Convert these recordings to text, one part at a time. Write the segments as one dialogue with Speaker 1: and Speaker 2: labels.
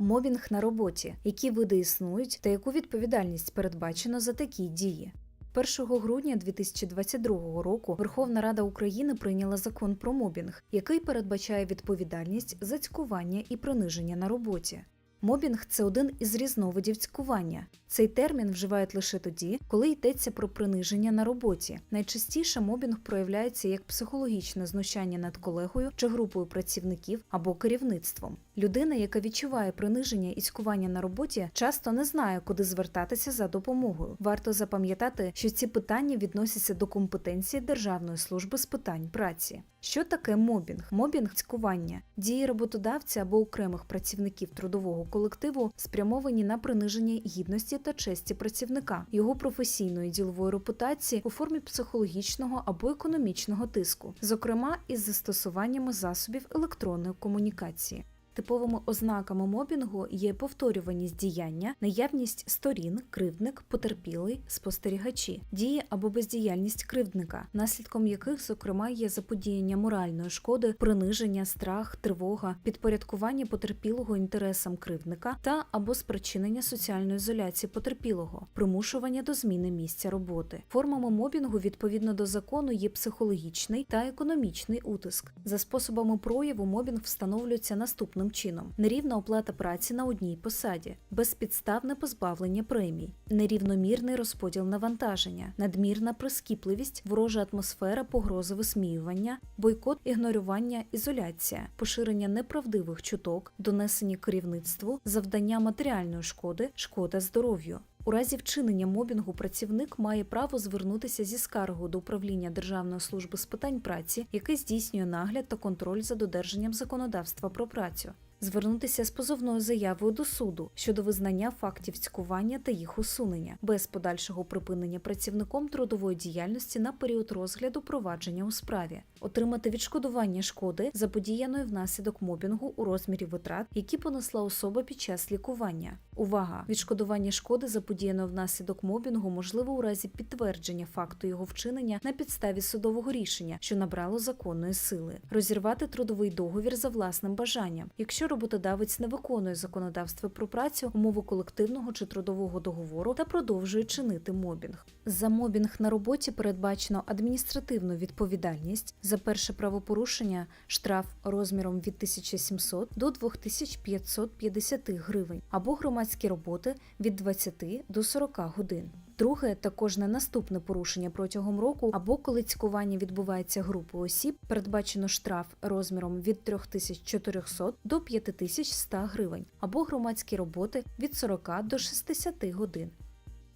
Speaker 1: Мобінг на роботі, які види існують та яку відповідальність передбачено за такі дії. 1 грудня 2022 року Верховна Рада України прийняла закон про мобінг, який передбачає відповідальність за цькування і приниження на роботі. Мобінг це один із різновидів цькування. Цей термін вживають лише тоді, коли йдеться про приниження на роботі. Найчастіше мобінг проявляється як психологічне знущання над колегою чи групою працівників або керівництвом. Людина, яка відчуває приниження і цькування на роботі, часто не знає, куди звертатися за допомогою. Варто запам'ятати, що ці питання відносяться до компетенції Державної служби з питань праці. Що таке мобінг? Мобінг цькування дії роботодавця або окремих працівників трудового колективу спрямовані на приниження гідності та честі працівника, його професійної ділової репутації у формі психологічного або економічного тиску, зокрема із застосуваннями засобів електронної комунікації. Типовими ознаками мобінгу є повторюваність діяння, наявність сторін, кривдник, потерпілий, спостерігачі, дії або бездіяльність кривдника, наслідком яких, зокрема, є заподіяння моральної шкоди, приниження, страх, тривога, підпорядкування потерпілого інтересам кривдника та або спричинення соціальної ізоляції потерпілого, примушування до зміни місця роботи. Формами мобінгу відповідно до закону є психологічний та економічний утиск. За способами прояву мобінг встановлюється наступним чином: нерівна оплата праці на одній посаді, безпідставне позбавлення премій, нерівномірний розподіл навантаження, надмірна прискіпливість, ворожа атмосфера погрози висміювання, бойкот, ігнорювання, ізоляція, поширення неправдивих чуток, донесення керівництву, завдання матеріальної шкоди, шкода здоров'ю. У разі вчинення мобінгу працівник має право звернутися зі скаргою до управління Державної служби з питань праці, яке здійснює нагляд та контроль за додержанням законодавства про працю. Звернутися з позовною заявою до суду щодо визнання фактів цькування та їх усунення без подальшого припинення працівником трудової діяльності на період розгляду провадження у справі, отримати відшкодування шкоди, заподіяної внаслідок мобінгу у розмірі витрат, які понесла особа під час лікування. Увага! Відшкодування шкоди, заподіяної внаслідок мобінгу, можливо у разі підтвердження факту його вчинення на підставі судового рішення, що набрало законної сили, розірвати трудовий договір за власним бажанням, роботодавець не виконує законодавство про працю, умови колективного чи трудового договору та продовжує чинити мобінг. За мобінг на роботі передбачено адміністративну відповідальність за перше правопорушення штраф розміром від 1700 до 2550 гривень або громадські роботи від 20 до 40 годин. Друге, також на наступне порушення протягом року або коли цькування відбувається групою осіб, передбачено штраф розміром від 3400 до 5100 гривень або громадські роботи від 40 до 60 годин.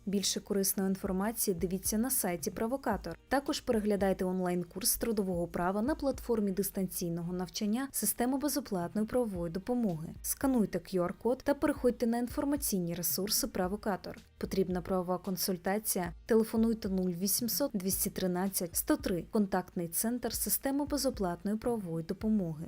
Speaker 1: Більше корисної інформації дивіться на сайті Провокатор. Також переглядайте онлайн-курс трудового права на платформі дистанційного навчання системи безоплатної правової допомоги. Скануйте QR-код та переходьте на інформаційні ресурси Провокатор. Потрібна правова консультація. Телефонуйте 0800 213 103 контактний центр системи безоплатної правової допомоги.